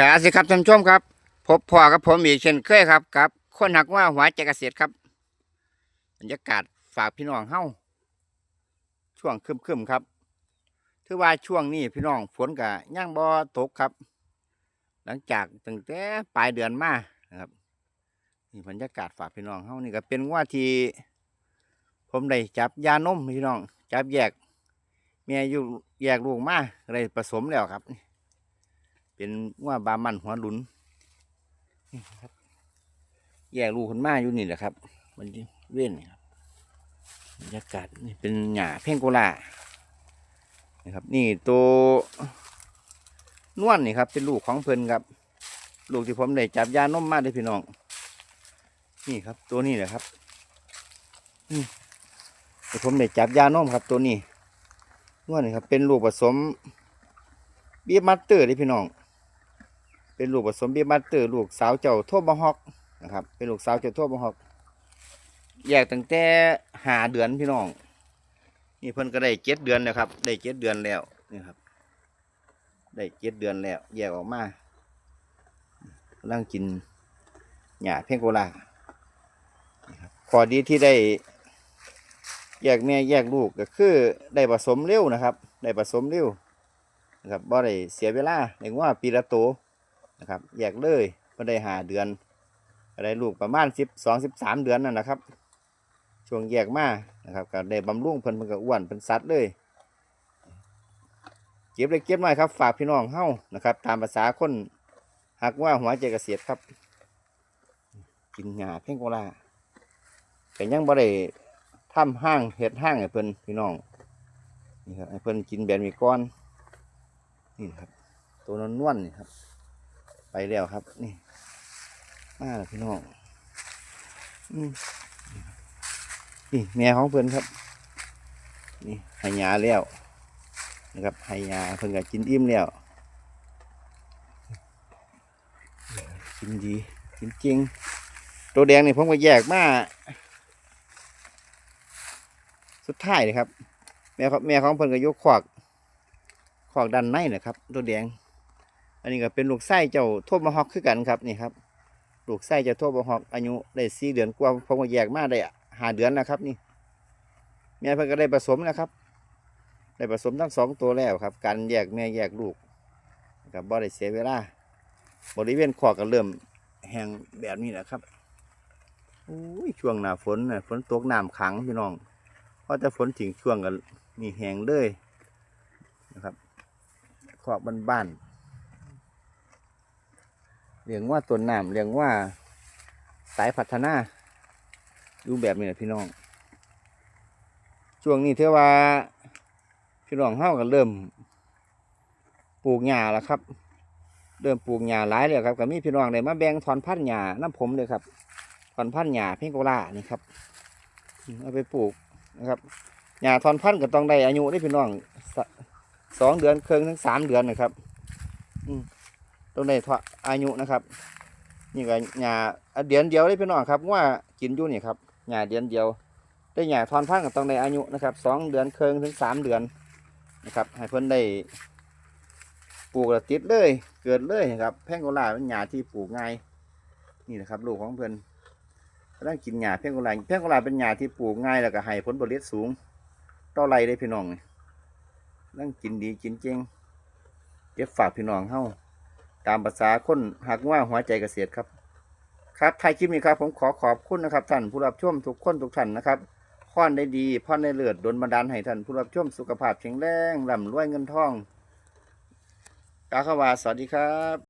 ครับสิครับท่านผู้ชมครับ พบพ่อกับผมอีกเช่นเคยครับกับคนหักว่าหัวใจเกษตรครับบรรยากาศฝากพี่น้องเฮ้าช่วงครึมครับ ถือว่าช่วงนี้พี่น้องฝนกะย่างบ่ตกครับ หลังจากตั้งแต่ปลายเดือนมานะครับนี่บรรยากาศฝากพี่น้องเฮ้านี่ก็เป็นว่าที่ผมได้จับยานมพี่น้อง จับแยกเมียอยู่แยกลูกมาเลยผสมแล้วครับ เป็นว่าบามันหัวหลุนนี่ครับแยกลูกคนมาอยู่นี่แหละครับ มันเว้นนี่ครับบรรยากาศนี่เป็นหญ้าเพ่งโกลานะครับ นี่ตัวนวลนี่ครับ เป็นลูกของเพิ่นครับ ลูกที่ผมได้จับยานมมาได้อพี่น้อง นี่ครับ ตัวนี้แหละครับนี่ที่ผมได้จับยานมครับ ตัวนี้นวลนี่ครับ เป็นลูกผสมเบียมัตเตอร์ได้อพี่น้อง เป็นลูกผสมเบียมัตเตอร์ลูกสาวเจ้าทั่วบะฮอกนะครับ เป็นลูกสาวเจ้าทั่วบะฮอก แยกตั้งแต่หาเดือนพี่น้อง นี่เพิ่นก็ได้เจ็ดเดือนแล้วครับ ได้เจ็ดเดือนแล้วนี่ครับ ได้เจ็ดเดือนแล้ว แยกออกมากำลังกินหญ้าเพ่งโกลาข้อดีที่ได้แยกแม่แยกลูกก็คือได้ผสมเร็วนะครับ ได้ผสมเร็วนะครับบ่ได้เสียเวลาในว่าปีละโต นะครับแยกเลยก็ได้หาเดือนก็ได้ลูกประมาณสิบสองสิบสามเดือนนั่นนะครับ ช่วงแยกมานะครับก็ได้บำรุงเพิ่นเพิ่นก็อ้วนเป็นสัตว์เลยเก็บเลยเก็บหน่อยครับ ฝากพี่น้องเฮ้านะครับ ตามภาษาคนหักว่าหัวใจเกษตรครับ กินหญ้าเพ่งโกลาแต่ยังบ่ได้ทำห้างเห็ดห้างให้เพิ่นพี่น้องนี่ครับให้เพิ่นกินแบบมีก้อนนี่ครับ ตัวนวลนวลๆนี่ครับ ไปแล้วครับ นี่ มาแล้วพี่น้องอืมนี่แม่ของเพิ่อนครับ นี่ห้ยาแล้วนะครับห้ยาเพิ่นก็กินอิ่มแล้วกินดีกินจริง ตัวแดงนี่ผมก็แยกมาสุดท้ายเลยครับ แม่ครับแม่ของเพิ่นก็ยกขวากขวากด้านในนะครับ ตัวแดง อันนี้ก็เป็นลูกไส้เจ้าโทบมาฮอกคือกันครับนี่ครับ ลูกไส้เจ้าโทบมาฮอกอายุได้สี่เดือนกว่าผมก็แยกมาได้หาเดือนแล้วครับนี่แม่เพิ่นก็ได้ผสมแล้วครับ ได้ผสมทั้งสองตัวแล้วครับ การแยกแม่แยกลูกกับบ่ได้เสียเวลาบริเวณขวากก็เริ่มแห้งแบบนี้แหละครับอุ้ยช่วงหน้าฝนน่ะฝนตกน้ำขังพี่น้องพอจะฝนถึงช่วงกันนี่แห้งเลยนะครับขอบบ้านๆ เรียงว่าต้นน้ำเรียงว่าสายพัฒนาดูแบบนี้นะพี่น้อง ช่วงนี้เท่าว่า พี่น้องเฮากันเริ่ม ปลูกหญ้าแล้วครับ เริ่มปลูกหญ้าหลายแล้วครับก็มีพี่น้องได้มาแบ่งถอนพันธุ์หญ้าน้ำผมเลยครับถอนพันธุ์หญ้าเพ่งโกลานี่ครับเอาไปปลูกนะครับหญ้าทอนพันธุ์ก็ต้องได้อายุได้พี่น้องสองเดือนเครึ่งถึงสามเดือนนะครับ อืม ต้องได้ทออายุนะครับนี่ก็หญ้าเดือนเดียวได้พี่น้องครับว่ากินอยู่นี่ครับหญ้าเดือนเดียว ได้หญ้าทอนพันธุ์ก็ต้องได้อายุนะครับสองเดือนเครึ่งถึงสามเดือนนะครับให้เพิ่นได้ปลูกติดเลย เกิดเลยครับแพงโกลาเป็นหญ้าที่ปลูกง่ายนี่นะครับลูกของเพิ่นกำลังกินหญ้าเพียงกลาเพียงกลาเป็นหญ้าที่ปลูกง่ายแล้วก็ให้ผลผลิตสูงต่อไรได้พี่น้องนี่กำลังกินดีกินเจงเก็บฝากพี่น้องเฮา ตามภาษาคนหักว่าหัวใจเกษตรครับ ครับท้ายคลิปนี้ครับ ผมขอขอบคุณนะครับ ท่านผู้รับชมทุกคนทุกท่านนะครับพรได้ดีพอนได้เลือดดลบันดาลให้ท่านผู้รับชมสุขภาพแข็งแรงร่ำรวยเงินทองกาขวาสวัสดีครับ